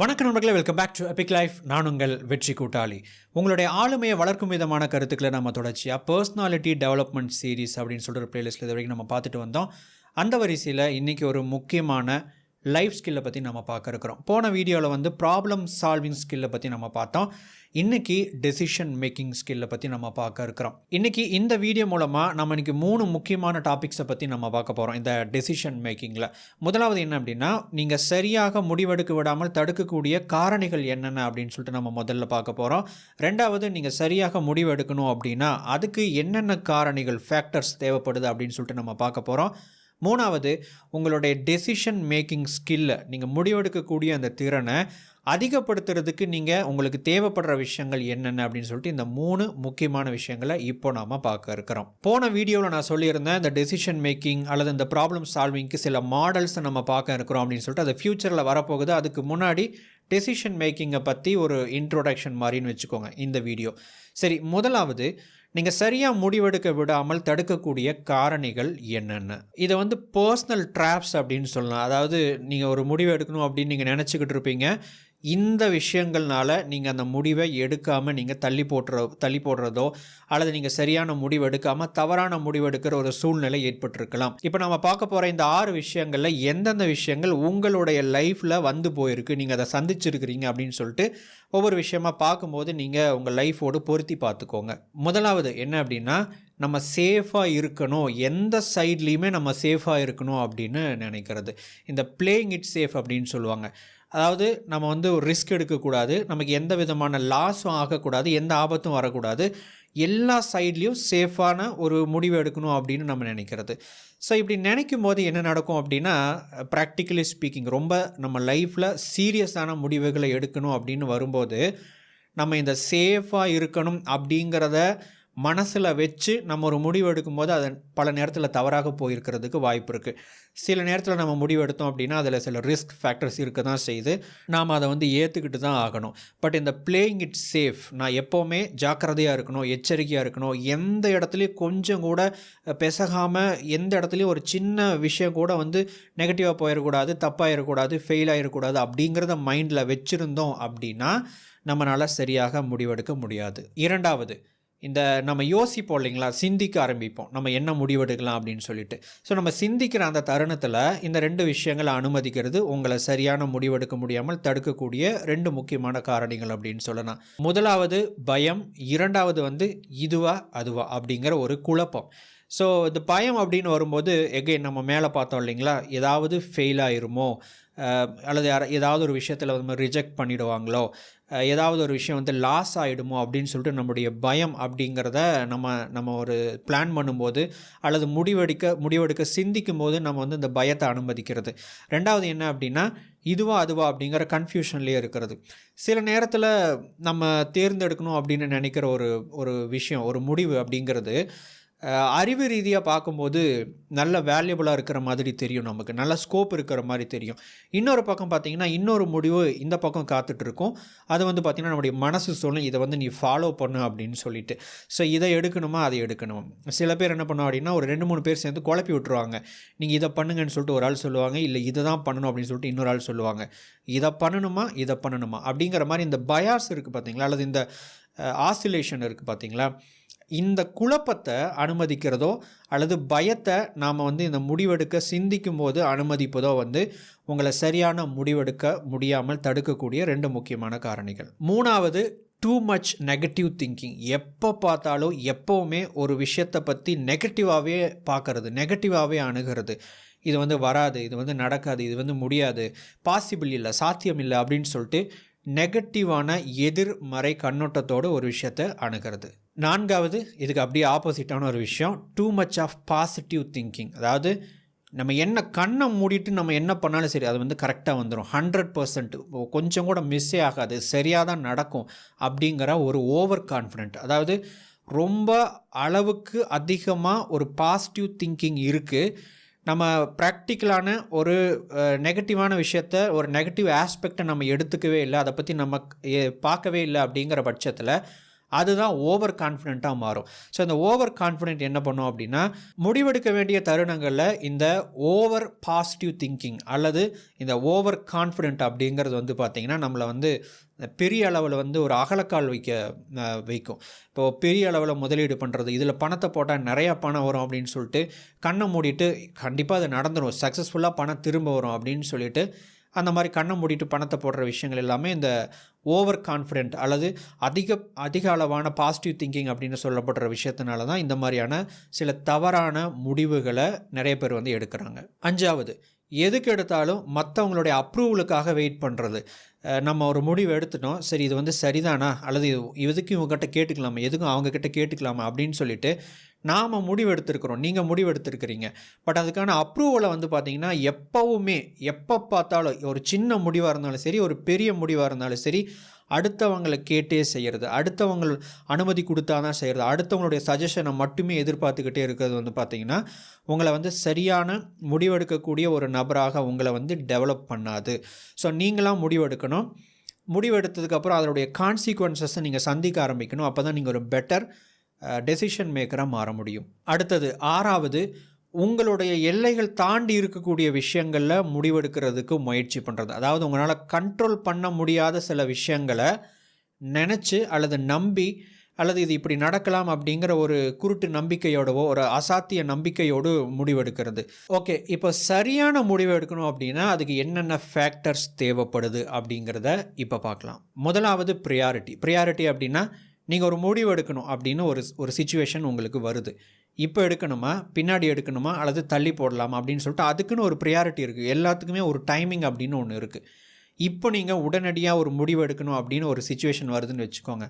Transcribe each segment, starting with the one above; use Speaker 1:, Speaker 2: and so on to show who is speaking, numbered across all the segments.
Speaker 1: வணக்கம் நண்பர்களே welcome back to epic life நான் உங்கள் வெற்றி கூட்டாளி. உங்களுடைய ஆளுமையை வளர்க்கும் விதமான கருத்துக்களை நம்ம தொடர்ச்சியாக பர்சனாலிட்டி டெவலப்மெண்ட் சீரிஸ் அப்படின்னு சொல்லிட்டு ஒரு பிளேலிஸ்ட்டில் இது வரைக்கும் நம்ம பார்த்துட்டு வந்தோம். அந்த வரிசையில் இன்றைக்கி ஒரு முக்கியமான லைஃப் ஸ்கில்லை பற்றி நம்ம பார்க்க இருக்கிறோம். போன வீடியோவில் வந்து ப்ராப்ளம் சால்விங் ஸ்கில்லை பற்றி நம்ம பார்த்தோம். இன்றைக்கி டெசிஷன் மேக்கிங் ஸ்கில்லை பற்றி நம்ம பார்க்க இருக்கிறோம். இன்றைக்கி இந்த வீடியோ மூலமாக நம்ம இன்றைக்கி மூணு முக்கியமான டாபிக்ஸை பற்றி நம்ம பார்க்க போகிறோம் இந்த டெசிஷன் மேக்கிங்கில் முதலாவது என்ன அப்படின்னா நீங்கள் சரியாக முடிவெடுக்க விடாமல் தடுக்கக்கூடிய காரணிகள் என்னென்ன அப்படின்னு சொல்லிட்டு நம்ம முதல்ல பார்க்க போகிறோம் ரெண்டாவது நீங்கள் சரியாக முடிவெடுக்கணும் அப்படின்னா அதுக்கு என்னென்ன காரணிகள் ஃபேக்டர்ஸ் தேவைப்படுது அப்படின்னு சொல்லிட்டு நம்ம பார்க்க போகிறோம் மூணாவது உங்களுடைய டெசிஷன் மேக்கிங் ஸ்கில்லை நீங்கள் முடிவெடுக்கக்கூடிய அந்த திறனை அதிகப்படுத்துறதுக்கு நீங்கள் உங்களுக்கு தேவைப்படுற விஷயங்கள் என்னென்ன அப்படின்னு சொல்லிட்டு இந்த மூணு முக்கியமான விஷயங்களை இப்போ நாம் பார்க்க இருக்கிறோம். போன வீடியோவில் நான் சொல்லியிருந்தேன் இந்த டெசிஷன் மேக்கிங் அல்லது இந்த ப்ராப்ளம் சால்விங்க்கு சில மாடல்ஸை நம்ம பார்க்க இருக்கிறோம் அப்படின்னு சொல்லிட்டு அது ஃப்யூச்சரில் வரப்போகுது. அதுக்கு முன்னாடி டெசிஷன் மேக்கிங்கை பற்றி ஒரு இன்ட்ரோடக்ஷன் மாதிரின்னு வச்சுக்கோங்க இந்த வீடியோ. சரி முதலாவது நீங்கள் சரியாக முடிவெடுக்க விடாமல் தடுக்கக்கூடிய காரணிகள் என்னென்ன? இதை வந்து பர்சனல் ட்ராப்ஸ் அப்படின்னு சொல்லலாம். அதாவது நீங்கள் ஒரு முடிவு எடுக்கணும் அப்படின்னு நீங்கள் நினச்சிக்கிட்டு இருப்பீங்க. இந்த விஷயங்கள்னால நீங்கள் அந்த முடிவை எடுக்காமல் நீங்கள் தள்ளி போட்டுற தள்ளி போடுறதோ அல்லது நீங்கள் சரியான முடிவு எடுக்காமல் தவறான முடிவு எடுக்கிற ஒரு சூழ்நிலை ஏற்பட்டிருக்கலாம். இப்போ நம்ம பார்க்க போகிற இந்த ஆறு விஷயங்களில் எந்தெந்த விஷயங்கள் உங்களுடைய லைஃப்பில் வந்து போயிருக்கு நீங்கள் அதை சந்திச்சிருக்கிறீங்க அப்படின்னு சொல்லிட்டு ஒவ்வொரு விஷயமா பார்க்கும்போது நீங்கள் உங்கள் லைஃபோடு பொருத்தி பார்த்துக்கோங்க. முதலாவது என்ன அப்படின்னா நம்ம சேஃபாக இருக்கணும். எந்த சைட்லேயுமே நம்ம சேஃபாக இருக்கணும் அப்படின்னு நினைக்கிறது. இந்த பிளேயிங் இட் சேஃப் அப்படின்னு சொல்லுவாங்க. அதாவது நம்ம வந்து ஒரு ரிஸ்க் எடுக்கக்கூடாது. நமக்கு எந்த விதமான லாஸும் ஆகக்கூடாது. எந்த ஆபத்தும் வரக்கூடாது. எல்லா சைட்லேயும் சேஃபான ஒரு முடிவு எடுக்கணும் அப்படின்னு நம்ம நினைக்கிறது. ஸோ இப்படி நினைக்கும் போது என்ன நடக்கும் அப்படின்னா ப்ராக்டிக்கலி ஸ்பீக்கிங் ரொம்ப நம்ம லைஃப்பில் சீரியஸான முடிவுகளை எடுக்கணும் அப்படின்னு வரும்போது நம்ம இந்த சேஃபாக இருக்கணும் அப்படிங்கிறத மனசில் வச்சு நம்ம ஒரு முடிவு எடுக்கும்போது அது பல நேரத்தில் தவறாக போயிருக்கிறதுக்கு வாய்ப்பு இருக்குது சில நேரத்தில் நம்ம முடிவு எடுத்தோம் அப்படின்னா அதில் சில ரிஸ்க் ஃபேக்டர்ஸ் இருக்க தான் செய்யுது. நாம் அதை வந்து ஏற்றுக்கிட்டு தான் ஆகணும். பட் இந்த பிளேயிங் இட் சேஃப் நான் எப்போவுமே ஜாக்கிரதையாக இருக்கணும் எச்சரிக்கையாக இருக்கணும். எந்த இடத்துலையும் கொஞ்சம் கூட பெசகாமல் எந்த இடத்துலையும் ஒரு சின்ன விஷயம் கூட வந்து நெகட்டிவாக போயிடக்கூடாது தப்பாகிடக்கூடாது ஃபெயில் ஆகிடக்கூடாது அப்படிங்கிறத மைண்டில் வச்சுருந்தோம் அப்படின்னா நம்மளால் சரியாக முடிவெடுக்க முடியாது. இரண்டாவது இந்த நம்ம யோசிப்போம் இல்லைங்களா? சிந்திக்க ஆரம்பிப்போம். நம்ம என்ன முடிவெடுக்கலாம் அப்படின்னு சொல்லிட்டு. ஸோ நம்ம சிந்திக்கிற அந்த தருணத்தில் இந்த ரெண்டு விஷயங்களை அனுமதிக்கிறது உங்களை சரியான முடிவெடுக்க முடியாமல் தடுக்கக்கூடிய ரெண்டு முக்கியமான காரணிகள் அப்படின்னு சொல்லலாம். முதலாவது பயம் இரண்டாவது வந்து இதுவா அதுவா அப்படிங்கிற ஒரு குழப்பம். ஸோ இந்த பயம் அப்படின்னு வரும்போது எகைன் நம்ம மேலே பார்த்தோம் இல்லைங்களா? ஏதாவது ஃபெயில் ஆயிருமோ? அல்லது ஏதாவது ஒரு விஷயத்தில் வந்து ரிஜெக்ட் பண்ணிடுவாங்களோ? ஏதாவது ஒரு விஷயம் வந்து லாஸ் ஆகிடுமோ அப்படின்னு சொல்லிட்டு நம்முடைய பயம் அப்படிங்கிறத நம்ம நம்ம ஒரு பிளான் பண்ணும்போது அல்லது முடிவெடுக்க முடிவெடுக்க சிந்திக்கும் போது நம்ம வந்து இந்த பயத்தை அனுமதிக்கிறது. ரெண்டாவது என்ன அப்படின்னா இதுவா அதுவா அப்படிங்கிற கன்ஃபியூஷன்லேயே இருக்கிறது. சில நேரத்தில் நம்ம தேர்ந்தெடுக்கணும் அப்படின்னு நினைக்கிற ஒரு ஒரு விஷயம் ஒரு முடிவு அப்படிங்கிறது அறிவு ரீதியாக பார்க்கும்போது நல்ல வேல்யூபுளாக இருக்கிற மாதிரி தெரியும் நமக்கு. நல்ல ஸ்கோப் இருக்கிற மாதிரி தெரியும். இன்னொரு பக்கம் பார்த்திங்கன்னா இன்னொரு முடிவு இந்த பக்கம் காத்துட்ருக்கும். அது வந்து பார்த்திங்கன்னா நம்முடைய மனசு சொல்லும் இதை வந்து நீ ஃபாலோ பண்ணு அப்படின்னு சொல்லிட்டு. ஸோ இதை எடுக்கணுமா? அதை எடுக்கணும். சில பேர் என்ன பண்ணுவோம் அப்படின்னா ஒரு ரெண்டு மூணு பேர் சேர்ந்து குழப்பி விட்டுருவாங்க. நீங்கள் இதை பண்ணுங்கன்னு சொல்லிட்டு ஒரு ஆள் சொல்லுவாங்க இல்லை இதை தான் பண்ணணும் அப்படின்னு சொல்லிட்டு இன்னொரு ஆள் சொல்லுவாங்க. இதை பண்ணணுமா? இதை பண்ணணுமா? அப்படிங்கிற மாதிரி இந்த பயாஸ் இருக்குது பார்த்தீங்களா? அல்லது இந்த ஆசிலேஷன் இருக்குது பார்த்தீங்களா? இந்த குழப்பத்தை அனுமதிக்கிறதோ அல்லது பயத்தை நாம் வந்து இந்த முடிவெடுக்க சிந்திக்கும் போது அனுமதிப்பதோ வந்து உங்களை சரியான முடிவெடுக்க முடியாமல் தடுக்கக்கூடிய ரெண்டு முக்கியமான காரணிகள். மூணாவது டூ மச் நெகட்டிவ் திங்கிங் எப்போ பார்த்தாலும் எப்போவுமே ஒரு விஷயத்தை பற்றி நெகட்டிவாகவே பார்க்குறது நெகட்டிவாகவே அணுகிறது. இது வந்து வராது இது வந்து நடக்காது இது வந்து முடியாது பாசிபிள் இல்லை சாத்தியம் இல்லை அப்படின்னு சொல்லிட்டு நெகட்டிவான எதிர்மறை கண்ணோட்டத்தோடு ஒரு விஷயத்தை அணுகிறது. நான்காவது இதுக்கு அப்படியே ஆப்போசிட்டான ஒரு விஷயம். Too much of positive thinking அதாவது நம்ம என்ன கண்ணை மூடிட்டு நம்ம என்ன பண்ணாலும் சரி அது வந்து கரெக்டாக வந்துடும் ஹண்ட்ரட் பர்சன்ட் கொஞ்சம் கூட மிஸ்ஸே ஆகாது. சரியாக தான் நடக்கும் அப்படிங்கிற ஒரு ஓவர் கான்ஃபிடென்ட் அதாவது ரொம்ப அளவுக்கு அதிகமாக ஒரு பாசிட்டிவ் திங்கிங் இருக்குது நம்ம ப்ராக்டிக்கலான ஒரு நெகட்டிவான விஷயத்த ஒரு நெகட்டிவ் ஆஸ்பெக்டை நம்ம எடுத்துக்கவே இல்லை. அதை பற்றி நம்ம பார்க்கவே இல்லை அப்படிங்கிற பட்சத்தில் அதுதான் ஓவர் கான்ஃபிடென்ட்டாக மாறும். ஸோ இந்த ஓவர் கான்ஃபிடென்ட் என்ன பண்ணும் அப்படின்னா முடிவெடுக்க வேண்டிய தருணங்களில் இந்த ஓவர் பாசிட்டிவ் திங்கிங் அல்லது இந்த ஓவர் கான்ஃபிடென்ட் அப்படிங்கிறது வந்து பார்த்திங்கன்னா நம்மளை வந்து பெரிய அளவில் வந்து ஒரு அகலக்கால் வைக்க வைக்கும். இப்போது பெரிய அளவில் முதலீடு பண்ணுறது இதில் பணத்தை போட்டால் நிறையா பணம் வரும் அப்படின்னு சொல்லிட்டு கண்ணை மூடிட்டு கண்டிப்பாக அது நடந்துடும் சக்ஸஸ்ஃபுல்லாக பணம் திரும்ப வரும் அப்படின்னு சொல்லிட்டு அந்த மாதிரி கண்ணை மூடிட்டு பணத்தை போடுற விஷயங்கள் எல்லாமே இந்த ஓவர் கான்ஃபிடென்ட் அல்லது அதிக அதிக அளவான பாசிட்டிவ் திங்கிங் அப்படின்னு சொல்லப்படுற விஷயத்தினால தான் இந்த மாதிரியான சில தவறான முடிவுகளை நிறைய பேர் வந்து எடுக்கிறாங்க. அஞ்சாவது எதுக்கு எடுத்தாலும் மற்றவங்களுடைய அப்ரூவலுக்காக வெயிட் பண்ணுறது நம்ம ஒரு முடிவு எடுத்துட்டோம் சரி இது வந்து சரிதானா? அல்லது இது- இதுக்கும் இவங்ககிட்ட கேட்டுக்கலாமா? எதுக்கும் அவங்கக்கிட்ட கேட்டுக்கலாமா? அப்படின்னு சொல்லிட்டு நாம் முடிவெடுத்திருக்கிறோம். நீங்கள் முடிவெடுத்திருக்கிறீங்க. பட் அதுக்கான அப்ரூவலை வந்து பார்த்தீங்கன்னா எப்போவுமே எப்போ பார்த்தாலும் ஒரு சின்ன முடிவாக இருந்தாலும் சரி ஒரு பெரிய முடிவாக இருந்தாலும் சரி அடுத்தவங்களை கேட்டே செய்கிறது அடுத்தவங்க அனுமதி கொடுத்தா தான் செய்கிறது அடுத்தவங்களுடைய சஜஷனை மட்டுமே எதிர்பார்த்துக்கிட்டே இருக்கிறது வந்து பார்த்திங்கன்னா உங்களை வந்து சரியான முடிவெடுக்கக்கூடிய ஒரு நபராக உங்களை வந்து டெவலப் பண்ணாது. ஸோ நீங்களாம் முடிவெடுக்கணும். முடிவெடுத்ததுக்கப்புறம் அதனுடைய கான்சிக்வன்சஸை நீங்கள் சந்திக்க ஆரம்பிக்கணும். அப்போ தான் நீங்கள் ஒரு பெட்டர் டெசிஷன் மேக்கராக மாற முடியும். அடுத்தது ஆறாவது உங்களுடைய எல்லைகள் தாண்டி இருக்கக்கூடிய விஷயங்களில் முடிவெடுக்கிறதுக்கு முயற்சி பண்ணுறது அதாவது உங்களால் கண்ட்ரோல் பண்ண முடியாத சில விஷயங்களை நினச்சி அல்லது நம்பி அல்லது இது இப்படி நடக்கலாம் அப்படிங்கிற ஒரு குருட்டு நம்பிக்கையோடவோ ஒரு அசாத்திய நம்பிக்கையோடு முடிவெடுக்கிறது. ஓகே இப்போ சரியான முடிவு எடுக்கணும் அப்படின்னா அதுக்கு என்னென்ன ஃபேக்டர்ஸ் தேவைப்படுது அப்படிங்கிறத இப்போ பார்க்கலாம். முதலாவது ப்ரியாரிட்டி ப்ரியாரிட்டி அப்படின்னா நீங்கள் ஒரு முடிவு எடுக்கணும் அப்படின்னு ஒரு ஒரு சுச்சுவேஷன் உங்களுக்கு வருது. இப்போ எடுக்கணுமா? பின்னாடி எடுக்கணுமா? அல்லது தள்ளி போடலாமா? அப்படின்னு சொல்லிட்டு அதுக்குன்னு ஒரு ப்ரியாரிட்டி இருக்குது எல்லாத்துக்குமே ஒரு டைமிங் அப்படின்னு ஒன்று இருக்குது இப்போ நீங்கள் உடனடியாக ஒரு முடிவு எடுக்கணும் அப்படின்னு ஒரு சுச்சுவேஷன் வருதுன்னு வச்சுக்கோங்க.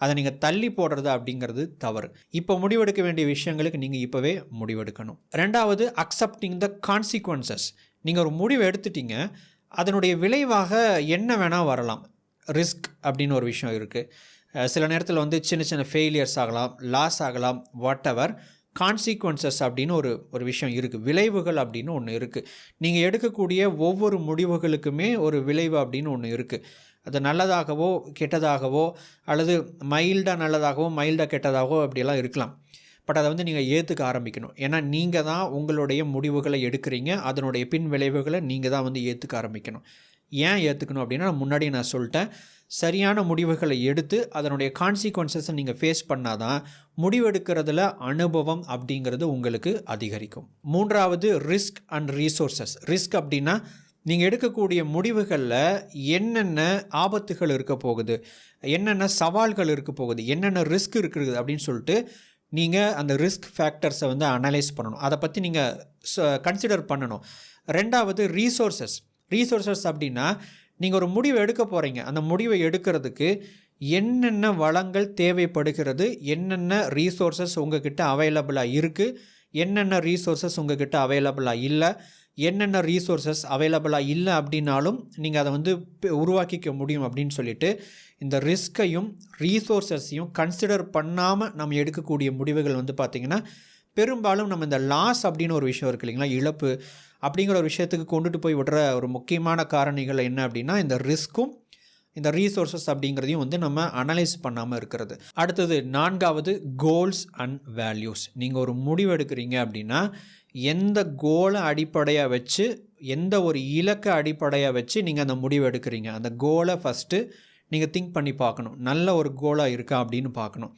Speaker 1: அதை நீங்கள் தள்ளி போடுறது அப்படிங்கிறது தவறு. இப்போ முடிவெடுக்க வேண்டிய விஷயங்களுக்கு நீங்கள் இப்போவே முடிவெடுக்கணும் ரெண்டாவது அக்செப்டிங் த கான்சிக்வன்சஸ் நீங்கள் ஒரு முடிவு எடுத்துட்டீங்க. அதனுடைய விளைவாக என்ன வேணால் வரலாம். ரிஸ்க் அப்படின்னு ஒரு விஷயம் இருக்குது சில நேரத்தில் வந்து சின்ன சின்ன ஃபெயிலியர்ஸ் ஆகலாம் லாஸ் ஆகலாம் வாட் எவர் கான்சிக்வன்சஸ் அப்படின்னு ஒரு ஒரு விஷயம் இருக்குது விளைவுகள் அப்படின்னு ஒன்று இருக்குது நீங்கள் எடுக்கக்கூடிய ஒவ்வொரு முடிவுகளுக்குமே ஒரு விளைவு அப்படின்னு ஒன்று இருக்குது அது நல்லதாகவோ கெட்டதாகவோ அல்லது மைல்டாக நல்லதாகவோ மைல்டாக கெட்டதாகவோ அப்படியெல்லாம் இருக்கலாம். பட் அதை வந்து நீங்கள் ஏற்றுக்க ஆரம்பிக்கணும். ஏன்னா நீங்கள் தான் உங்களுடைய முடிவுகளை எடுக்கிறீங்க. அதனுடைய பின் விளைவுகளை நீங்கள் தான் வந்து ஏற்றுக்க ஆரம்பிக்கணும். ஏன் ஏற்றுக்கணும் அப்படின்னா முன்னாடி நான் சொல்லிட்டேன். சரியான முடிவுகளை எடுத்து அதனுடைய கான்சிக்வன்சஸை நீங்கள் ஃபேஸ் பண்ணாதான் முடிவெடுக்கிறதுல அனுபவம் அப்படிங்கிறது உங்களுக்கு அதிகரிக்கும். மூன்றாவது ரிஸ்க் அண்ட் ரீசோர்சஸ் ரிஸ்க் அப்படின்னா நீங்கள் எடுக்கக்கூடிய முடிவுகளில் என்னென்ன ஆபத்துகள் இருக்க போகுது என்னென்ன சவால்கள் இருக்க போகுது என்னென்ன ரிஸ்க் இருக்குது அப்படின்னு சொல்லிட்டு நீங்கள் அந்த ரிஸ்க் ஃபேக்டர்ஸை வந்து அனலைஸ் பண்ணணும். அதை பற்றி நீங்கள் கன்சிடர் பண்ணணும். ரெண்டாவது ரீசோர்சஸ் ரீசோர்சஸ் அப்படின்னா நீங்கள் ஒரு முடிவு எடுக்க போகிறீங்க அந்த முடிவை எடுக்கிறதுக்கு என்னென்ன வளங்கள் தேவைப்படுகிறது என்னென்ன ரீசோர்ஸஸ் உங்ககிட்ட அவைலபிளாக இருக்குது என்னென்ன ரீசோர்சஸ் உங்ககிட்ட அவைலபிளாக இல்லை என்னென்ன ரீசோர்ஸஸ் அவைலபிளாக இல்லை அப்படின்னாலும் நீங்கள் அதை வந்து உருவாக்கிக்க முடியும் அப்படின்னு சொல்லிட்டு இந்த ரிஸ்க்கையும் ரீசோர்ஸஸையும் கன்சிடர் பண்ணாமல் நம்ம எடுக்கக்கூடிய முடிவுகள் வந்து பார்த்திங்கன்னா பெரும்பாலும் நம்ம இந்த லாஸ் அப்படின்னு ஒரு விஷயம் இருக்கு இல்லைங்களா? இழப்பு அப்படிங்கிற ஒரு விஷயத்துக்கு கொண்டுட்டு போய் விடுற ஒரு முக்கியமான காரணிகள் என்ன அப்படின்னா இந்த ரிஸ்க்கும் இந்த ரீசோர்சஸ் அப்படிங்கிறதையும் வந்து நம்ம அனலைஸ் பண்ணாமல் இருக்கிறது. அடுத்தது நான்காவது கோல்ஸ் அண்ட் வேல்யூஸ் நீங்கள் ஒரு முடிவு எடுக்கிறீங்க அப்படின்னா எந்த கோலை அடிப்படையாக வச்சு எந்த ஒரு இலக்கை அடிப்படையாக வச்சு நீங்கள் அந்த முடிவு எடுக்கிறீங்க. அந்த கோலை ஃபஸ்ட்டு நீங்கள் திங்க் பண்ணி பார்க்கணும். நல்ல ஒரு கோலாக இருக்கா அப்படின்னு பார்க்கணும்.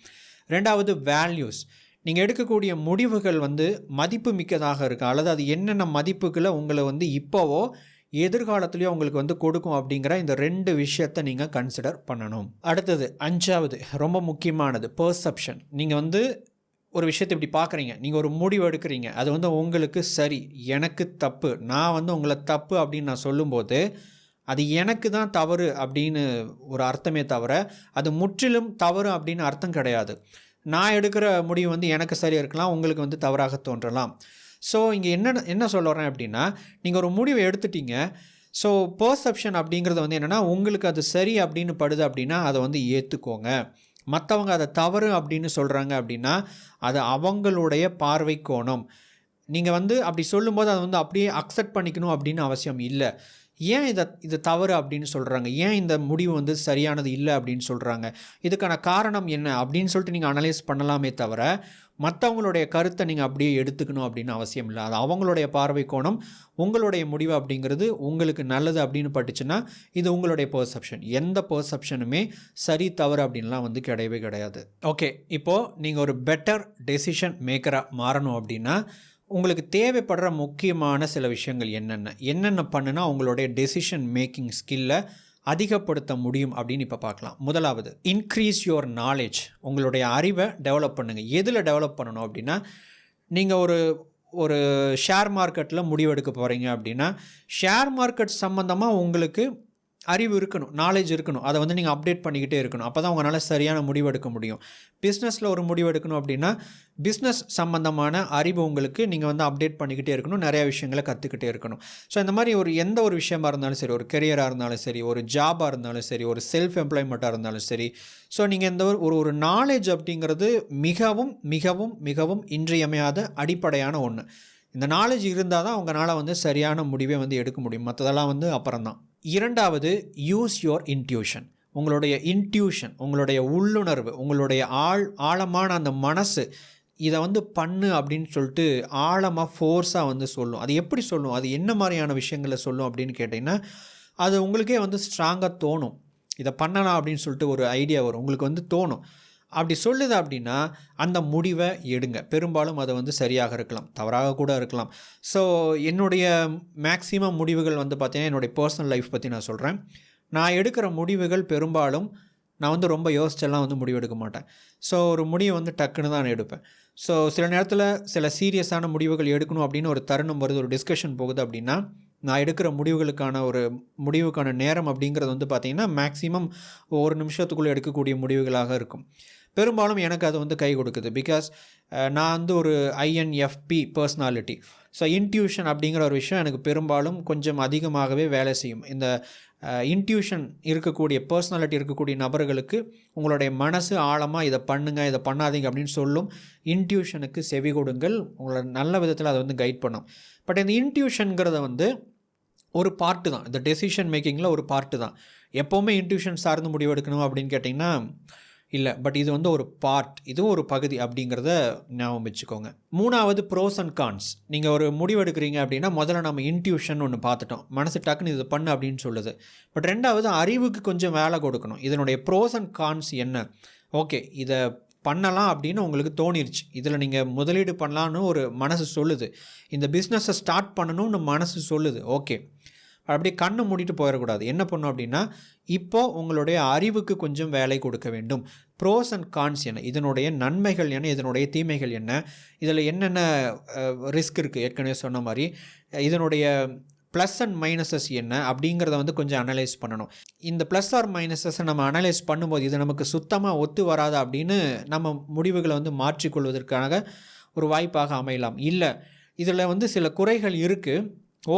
Speaker 1: ரெண்டாவது வேல்யூஸ் நீங்கள் எடுக்கக்கூடிய முடிவுகள் வந்து மதிப்பு மிக்கதாக இருக்கும் அல்லது அது என்னென்ன மதிப்புகளை உங்களை வந்து இப்போவோ எதிர்காலத்துலேயோ உங்களுக்கு வந்து கொடுக்கும் அப்படிங்கிற இந்த ரெண்டு விஷயத்தை நீங்கள் கன்சிடர் பண்ணணும். அடுத்தது அஞ்சாவது ரொம்ப முக்கியமானது பர்செப்ஷன் நீங்கள் வந்து ஒரு விஷயத்தை இப்படி பார்க்குறீங்க நீங்கள் ஒரு முடிவு எடுக்கிறீங்க அது வந்து உங்களுக்கு சரி எனக்கு தப்பு நான் வந்து உங்களை தப்பு அப்படின்னு நான் சொல்லும்போது அது எனக்கு தான் தவறு அப்படின்னு ஒரு அர்த்தமே தவிர அது முற்றிலும் தவறு அப்படின்னு அர்த்தம் கிடையாது. நான் எடுக்கிற முடிவு வந்து எனக்கு சரியாக இருக்கலாம் உங்களுக்கு வந்து தவறாக தோன்றலாம். ஸோ இங்கே என்ன என்ன சொல்ல வரேன் அப்படின்னா நீங்கள் ஒரு முடிவை எடுத்துட்டீங்க. ஸோ பர்செப்ஷன் அப்படிங்கிறது வந்து என்னென்னா உங்களுக்கு அது சரி அப்படின்னு படுது அப்படின்னா அதை வந்து ஏற்றுக்கோங்க மற்றவங்க அதை தவறு அப்படின்னு சொல்கிறாங்க அப்படின்னா அது அவங்களுடைய பார்வை கோணம். நீங்கள் வந்து அப்படி சொல்லும்போது அதை வந்து அப்படியே அக்செப்ட் பண்ணிக்கணும் அப்படின்னு அவசியம் இல்லை. ஏன் இதை இது தவறு அப்படின்னு சொல்கிறாங்க ஏன் இந்த முடிவு வந்து சரியானது இல்லை அப்படின்னு சொல்கிறாங்க இதுக்கான காரணம் என்ன? அப்படின்னு சொல்லிட்டு நீங்கள் அனலைஸ் பண்ணலாமே தவிர மற்றவங்களுடைய கருத்தை நீங்கள் அப்படியே எடுத்துக்கணும் அப்படின்னு அவசியம் இல்லை. அது அவங்களுடைய பார்வை கோணம் உங்களுடைய முடிவு அப்படிங்கிறது உங்களுக்கு நல்லது அப்படின்னு பட்டுச்சுன்னா இது உங்களுடைய பர்செப்ஷன் எந்த பர்செப்ஷனுமே சரி தவறு அப்படின்லாம் வந்து கிடையவே கிடையாது. ஓகே இப்போது நீங்கள் ஒரு பெட்டர் டெசிஷன் மேக்கராக மாறணும் அப்படின்னா உங்களுக்கு தேவைப்படுற முக்கியமான சில விஷயங்கள் என்னென்ன? என்னென்ன பண்ணுனா உங்களுடைய டெசிஷன் மேக்கிங் ஸ்கில்லை அதிகப்படுத்த முடியும் அப்படின்னு இப்போ பார்க்கலாம். முதலாவது இன்க்ரீஸ் யுவர் நாலேஜ் உங்களுடைய அறிவை டெவலப் பண்ணுங்கள் எதில் டெவலப் பண்ணணும் அப்படின்னா நீங்கள் ஒரு ஒரு ஷேர் மார்க்கெட்டில் முடிவெடுக்க போகிறீங்க அப்படின்னா ஷேர் மார்க்கெட் சம்மந்தமாக உங்களுக்கு அறிவு இருக்கணும் நாலேஜ் இருக்கணும். அதை வந்து நீங்கள் அப்டேட் பண்ணிக்கிட்டே இருக்கணும். அப்போ தான் உங்களால் சரியான முடிவெடுக்க முடியும். பிஸ்னஸில் ஒரு முடிவு எடுக்கணும் அப்படின்னா பிஸ்னஸ் சம்மந்தமான அறிவு உங்களுக்கு நீங்கள் வந்து அப்டேட் பண்ணிக்கிட்டே இருக்கணும். நிறையா விஷயங்களை கற்றுக்கிட்டே இருக்கணும். ஸோ இந்த மாதிரி ஒரு எந்த ஒரு விஷயமா இருந்தாலும் சரி ஒரு கெரியராக இருந்தாலும் சரி ஒரு ஜாபாக இருந்தாலும் சரி ஒரு செல்ஃப் எம்ப்ளாய்மெண்ட்டாக இருந்தாலும் சரி ஸோ நீங்கள் இந்த ஒரு ஒரு நாலேஜ் அப்படிங்கிறது மிகவும் மிகவும் மிகவும் இன்றியமையாத அடிப்படையான ஒன்று இந்த நாலேஜ் இருந்தால் தான் உங்களால் வந்து சரியான முடிவை வந்து எடுக்க முடியும். மற்றதெல்லாம் வந்து அப்புறம் தான் இரண்டாவது யூஸ் யுவர் இன்ட்யூஷன் உங்களுடைய இன்ட்யூஷன் உங்களுடைய உள்ளுணர்வு உங்களுடைய ஆழ் ஆழமான அந்த மனசு இதை வந்து பண்ணு அப்படின்னு சொல்லிட்டு ஆழமாக ஃபோர்ஸாக வந்து சொல்லும். அது எப்படி சொல்லும்? அது என்ன மாதிரியான விஷயங்களை சொல்லும் அப்படின்னு கேட்டிங்கன்னா அது உங்களுக்கே வந்து ஸ்ட்ராங்காக தோணும். இதை பண்ணலாம் அப்படின்னு சொல்லிட்டு ஒரு ஐடியா வரும். உங்களுக்கு வந்து தோணும். அப்படி சொல்லுது அப்படின்னா அந்த முடிவை எடுங்க. பெரும்பாலும் அது வந்து சரியாக இருக்கலாம். தவறாக கூட இருக்கலாம். ஸோ என்னுடைய மேக்ஸிமம் முடிவுகள் வந்து பார்த்திங்கன்னா என்னுடைய பர்சனல் லைஃப் பற்றி நான் சொல்கிறேன் நான் எடுக்கிற முடிவுகள் பெரும்பாலும் நான் வந்து ரொம்ப யோசிச்செல்லாம் வந்து முடிவெடுக்க மாட்டேன். ஸோ ஒரு முடிவை வந்து டக்குன்னு தான் நான் எடுப்பேன். ஸோ சில நேரத்தில் சில சீரியஸான முடிவுகள் எடுக்கணும் அப்படின்னு ஒரு தருணம் வருது ஒரு டிஸ்கஷன் போகுது அப்படின்னா நான் எடுக்கிற முடிவுகளுக்கான ஒரு முடிவுக்கான நேரம் அப்படிங்கிறது வந்து பார்த்திங்கன்னா மேக்ஸிமம் ஒரு நிமிஷத்துக்குள்ளே எடுக்கக்கூடிய முடிவுகளாக இருக்கும். பெரும்பாலும் எனக்கு அது வந்து கை கொடுக்குது. பிகாஸ் நான் வந்து ஒரு ஐஎன்எஃப்பி பர்சனாலிட்டி ஸோ இன்ட்யூஷன் அப்படிங்கிற ஒரு விஷயம் எனக்கு பெரும்பாலும் கொஞ்சம் அதிகமாகவே வேலை செய்யும். இந்த இன்ட்யூஷன் இருக்கக்கூடிய பர்சனாலிட்டி இருக்கக்கூடிய நபர்களுக்கு உங்களுடைய மனசு ஆழமாக இதை பண்ணுங்கள் இதை பண்ணாதீங்க அப்படின்னு சொல்லும் இன்ட்யூஷனுக்கு செவி கொடுங்கள். உங்களை நல்ல விதத்தில் அதை வந்து கைட் பண்ணும். பட் இந்த இன்ட்யூஷனுங்கிறத வந்து ஒரு பார்ட்டு தான். இந்த டெசிஷன் மேக்கிங்கில் ஒரு பார்ட்டு தான். எப்போவுமே இன்ட்யூஷன் சார்ந்து முடிவெடுக்கணும் அப்படின்னு கேட்டிங்கன்னா இல்லை பட் இது வந்து ஒரு பார்ட் இதுவும் ஒரு பகுதி அப்படிங்கிறத ஞாபகம் வச்சுக்கோங்க. மூணாவது ப்ரோஸ் அண்ட் கான்ஸ் நீங்கள் ஒரு முடிவெடுக்கிறீங்க அப்படின்னா முதல்ல நம்ம இன்ட்யூஷன் ஒன்று பார்த்துட்டோம். மனசு டக்குன்னு இது பண்ணு அப்படின்னு சொல்லுது. பட் ரெண்டாவது அறிவுக்கு கொஞ்சம் வேலை கொடுக்கணும். இதனுடைய ப்ரோஸ் அண்ட் கான்ஸ் என்ன? ஓகே இதை பண்ணலாம் அப்படின்னு உங்களுக்கு தோணிருச்சு. இதில் நீங்கள் முதலீடு பண்ணலான்னு ஒரு மனசு சொல்லுது. இந்த பிஸ்னஸை ஸ்டார்ட் பண்ணணும்னு மனசு சொல்லுது. ஓகே அப்படியே கண்ணை மூடிட்டு போயிடக்கூடாது. என்ன பண்ணும் அப்படின்னா இப்போது உங்களுடைய அறிவுக்கு கொஞ்சம் வேலை கொடுக்க வேண்டும். ப்ரோஸ் அண்ட் கான்ஸ் என்ன? இதனுடைய நன்மைகள் என்ன? இதனுடைய தீமைகள் என்ன? இதில் என்னென்ன ரிஸ்க் இருக்குது ஏற்கனவே சொன்ன மாதிரி இதனுடைய ப்ளஸ் அண்ட் மைனஸஸ் என்ன? அப்படிங்கிறத வந்து கொஞ்சம் அனலைஸ் பண்ணணும். இந்த ப்ளஸ் ஆர் மைனஸஸை நம்ம அனலைஸ் பண்ணும்போது இது நமக்கு சுத்தமாக ஒத்து வராது அப்படின்னு நம்ம முடிவுகளை வந்து மாற்றிக்கொள்வதற்காக ஒரு வாய்ப்பாக அமையலாம். இல்லை இதில் வந்து சில குறைகள் இருக்குது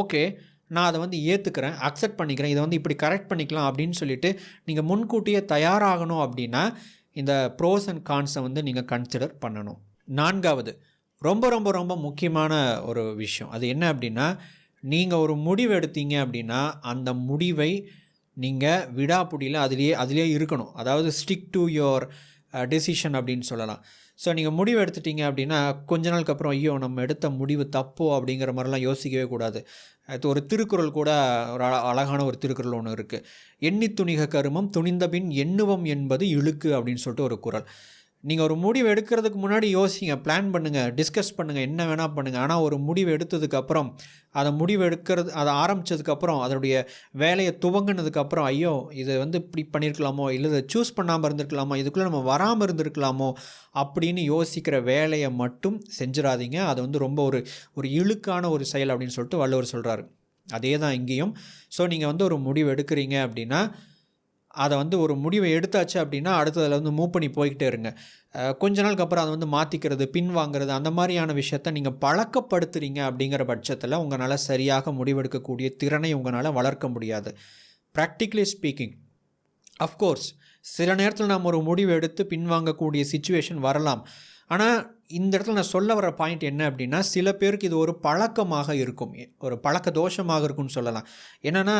Speaker 1: ஓகே நான் அதை வந்து ஏற்றுக்கிறேன் அக்செப்ட் பண்ணிக்கிறேன் இதை வந்து இப்படி கரெக்ட் பண்ணிக்கலாம் அப்படின்னு சொல்லிட்டு நீங்கள் முன்கூட்டியே தயாராகணும் அப்படின்னா இந்த ப்ரோஸ் அண்ட் கான்ஸை வந்து நீங்கள் கன்சிடர் பண்ணணும். நான்காவது ரொம்ப ரொம்ப ரொம்ப முக்கியமான ஒரு விஷயம். அது என்ன அப்படின்னா நீங்கள் ஒரு முடிவு எடுத்தீங்க அப்படின்னா அந்த முடிவை நீங்கள் விடாப்புடியில் அதுலேயே அதுலேயே இருக்கணும். அதாவது ஸ்டிக் டு யோர் டெசிஷன் அப்படின்னு சொல்லலாம். ஸோ நீங்கள் முடிவு எடுத்துட்டீங்க அப்படின்னா கொஞ்ச நாளுக்கு அப்புறம் ஐயோ நம்ம எடுத்த முடிவு தப்போ அப்படிங்கிற மாதிரிலாம் யோசிக்கவே கூடாது. அது ஒரு திருக்குறள் கூட ஒரு அழகான ஒரு திருக்குறள் ஒன்று இருக்குது எண்ணி துணிக கருமம் துணிந்தபின் எண்ணுவம் என்பது இழுக்கு அப்படின்னு சொல்லிட்டு ஒரு குரல் நீங்கள் ஒரு முடிவு எடுக்கிறதுக்கு முன்னாடி யோசிங்க பிளான் பண்ணுங்கள் டிஸ்கஸ் பண்ணுங்கள் என்ன வேணால் பண்ணுங்கள் ஆனால் ஒரு முடிவு எடுத்ததுக்கப்புறம் அதை முடிவு எடுக்கிறது அதை ஆரம்பித்ததுக்கப்புறம் அதனுடைய வேலையை துவங்கினதுக்கப்புறம் ஐயோ இதை வந்து இப்படி பண்ணியிருக்கலாமோ இல்லை இதை சூஸ் பண்ணாமல் இருந்திருக்கலாமோ இதுக்குள்ளே நம்ம வராமல் இருந்திருக்கலாமோ அப்படின்னு யோசிக்கிற வேலையை மட்டும் செஞ்சிடாதீங்க. அது வந்து ரொம்ப ஒரு ஒரு இழுக்கான ஒரு செயல் அப்படின்னு சொல்லிட்டு வள்ளுவர் சொல்கிறாரு அதே தான் இங்கேயும். ஸோ நீங்கள் வந்து ஒரு முடிவு எடுக்கிறீங்க அப்படின்னா அதை வந்து ஒரு முடிவை எடுத்தாச்சு அப்படின்னா அடுத்ததில் வந்து மூவ் பண்ணி போய்கிட்டே இருங்க. கொஞ்ச நாளுக்கு அப்புறம் அதை வந்து மாற்றிக்கிறது பின் வாங்குறது அந்த மாதிரியான விஷயத்த நீங்கள் பழக்கப்படுத்துகிறீங்க அப்படிங்கிற பட்சத்தில் உங்களால் சரியாக முடிவெடுக்கக்கூடிய திறனை உங்களால் வளர்க்க முடியாது. ப்ராக்டிக்கலி ஸ்பீக்கிங் அஃப்கோர்ஸ் சில நேரத்தில் நாம் ஒரு முடிவு எடுத்து பின்வாங்கக்கூடிய சுச்சுவேஷன் வரலாம். ஆனால் இந்த இடத்துல நான் சொல்ல வர பாயிண்ட் என்ன அப்படின்னா சில பேருக்கு இது ஒரு பழக்கமாக இருக்கும். ஒரு பழக்க தோஷமாக இருக்கும்னு சொல்லலாம். என்னென்னா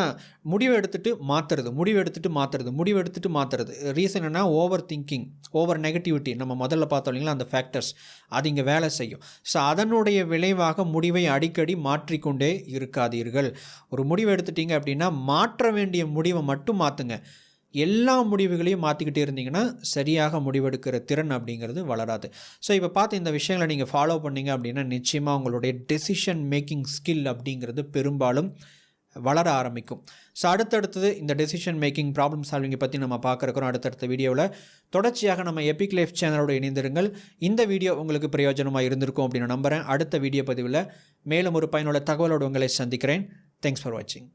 Speaker 1: முடிவு எடுத்துகிட்டு மாற்றுறது முடிவு எடுத்துகிட்டு மாற்றுறது முடிவு எடுத்துகிட்டு மாற்றுறது ரீசன் என்ன ஓவர் திங்கிங் ஓவர் நெகட்டிவிட்டி நம்ம முதல்ல பார்த்தோம் இல்லைங்களா அந்த ஃபேக்டர்ஸ் அது இங்கே வேலை செய்யும். ஸோ அதனுடைய விளைவாக முடிவை அடிக்கடி மாற்றிக்கொண்டே இருக்காதீர்கள். ஒரு முடிவு எடுத்துட்டீங்க அப்படின்னா மாற்ற வேண்டிய முடிவை மட்டும் மாற்றுங்க எல்லா முடிவுகளையும் மாற்றிக்கிட்டே இருந்தீங்கன்னா சரியாக முடிவெடுக்கிற திறன் அப்படிங்கிறது வளராது. ஸோ இப்போ பார்த்து இந்த விஷயங்களை நீங்கள் ஃபாலோ பண்ணீங்க அப்படின்னா நிச்சயமாக உங்களுடைய டெசிஷன் மேக்கிங் ஸ்கில் அப்படிங்கிறது பெரும்பாலும் வளர ஆரம்பிக்கும். ஸோ அடுத்தடுத்தது இந்த டெசிஷன் மேக்கிங் ப்ராப்ளம் சால்விங்கை பற்றி நம்ம பார்க்குறக்கிறோம் அடுத்தடுத்த வீடியோவில். தொடர்ச்சியாக நம்ம எபிக் லைஃப் சேனலோடு இணைந்திருங்கள். இந்த வீடியோ உங்களுக்கு பிரயோஜனமாக இருந்திருக்கும் அப்படின்னு நம்புகிறேன் அடுத்த வீடியோ பதிவில் மேலும் ஒரு பயனுள்ள தகவலோடு உங்களை சந்திக்கிறேன். தேங்க்ஸ் ஃபார் வாட்சிங்